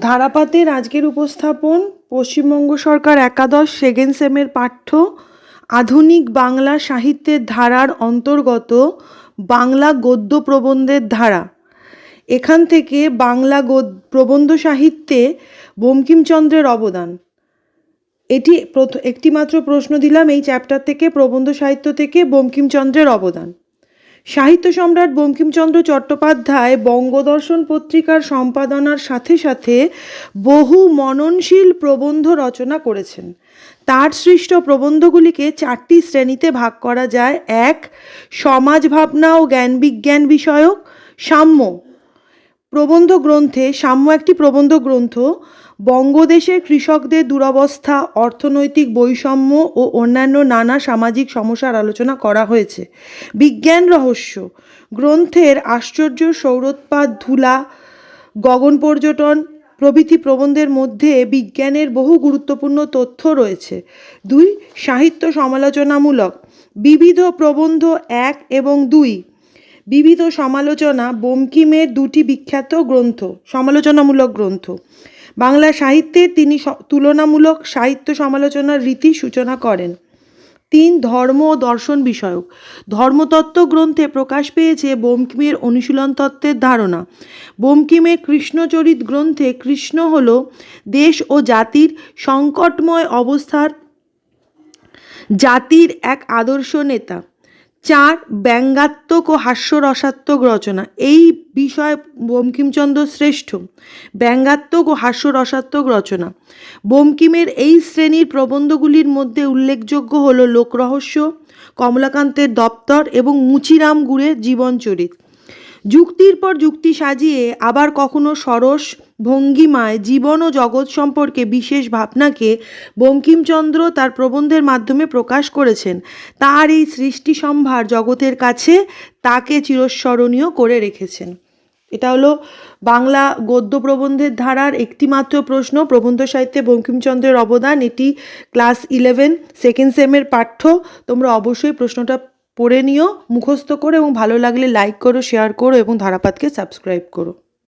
ধারাপাতের আজকের উপস্থাপন পশ্চিমবঙ্গ সরকার একাদশ সেকেন্ড সেমের পাঠ্য, আধুনিক বাংলা সাহিত্যের ধারার অন্তর্গত বাংলা গদ্য প্রবন্ধের ধারা। এখান থেকে বাংলা প্রবন্ধ সাহিত্যে বঙ্কিমচন্দ্রের অবদান। এটি একটিমাত্র প্রশ্ন দিলাম, এই চ্যাপ্টার থেকে, প্রবন্ধ সাহিত্য থেকে বঙ্কিমচন্দ্রের অবদান। সাহিত্য সম্রাট বঙ্কিমচন্দ্র চট্টোপাধ্যায় বঙ্গদর্শন পত্রিকার সম্পাদনার সাথে সাথে বহু মননশীল প্রবন্ধ রচনা করেছেন। তার সৃষ্ট প্রবন্ধগুলিকে চারটি শ্রেণীতে ভাগ করা যায়। এক, সমাজ ভাবনা ও জ্ঞান বিজ্ঞান বিষয়ক। সাম্য প্রবন্ধ গ্রন্থে সাম্য একটি প্রবন্ধ গ্রন্থ, বঙ্গদেশের কৃষকদের দুরবস্থা, অর্থনৈতিক বৈষম্য ও অন্যান্য নানা সামাজিক সমস্যার আলোচনা করা হয়েছে। বিজ্ঞান রহস্য, গ্রন্থের আশ্চর্য সৌরোৎপাত, ধুলা, গগন পর্যটন প্রভৃতি প্রবন্ধের মধ্যে বিজ্ঞানের বহু গুরুত্বপূর্ণ তথ্য রয়েছে। দুই, সাহিত্য সমালোচনামূলক, বিবিধ প্রবন্ধ এক এবং দুই। বিবিধ সমালোচনা বঙ্কিমের দুটি বিখ্যাত গ্রন্থ, সমালোচনামূলক গ্রন্থ। বাংলা সাহিত্যে তিনি তুলনামূলক সাহিত্য সমালোচনার রীতি সূচনা করেন। তিন ধর্ম ও দর্শন বিষয়ক। ধর্মতত্ত্ব গ্রন্থে প্রকাশ পেয়েছে বঙ্কিমের অনুশীলন তত্ত্বের ধারণা। বঙ্কিমের কৃষ্ণচরিত গ্রন্থে কৃষ্ণ হল দেশ ও জাতির সংকটময় অবস্থার জাতির এক আদর্শ নেতা। চার ব্যঙ্গাত্মক ও হাস্যরসাত্মক রচনা। এই বিষয়ে বঙ্কিমচন্দ্র শ্রেষ্ঠ। ব্যঙ্গাত্মক ও হাস্যরসাত্মক রচনা। বঙ্কিমের এই শ্রেণির প্রবন্ধগুলির মধ্যে উল্লেখযোগ্য হল লোকরহস্য, কমলাকান্তের দপ্তর এবং মুচিরাম গুড়ের জীবনচরিত। যুক্তির পর যুক্তি সাজিয়ে আবার কখনো সরস, ভঙ্গিমায় জীবন ও জগৎ সম্পর্কে বিশেষ ভাবনাকে বঙ্কিমচন্দ্র তার প্রবন্ধের মাধ্যমে প্রকাশ করেছেন। তার এই সৃষ্টি সম্ভার জগতের কাছে তাকে চিরস্মরণীয় করে রেখেছেন। এটা হলো বাংলা গদ্য প্রবন্ধের ধারার একটিমাত্র প্রশ্ন। প্রবন্ধ সাহিত্যে বঙ্কিমচন্দ্রের অবদান, এটি ক্লাস ইলেভেন, সেকেন্ড সেমের পাঠ্য। তোমরা অবশ্যই প্রশ্নটা পড়ে নিও, মুখস্থ করো এবং ভালো লাগলে লাইক করো শেয়ার করো এবং ধারাপাতকে সাবস্ক্রাইব করো।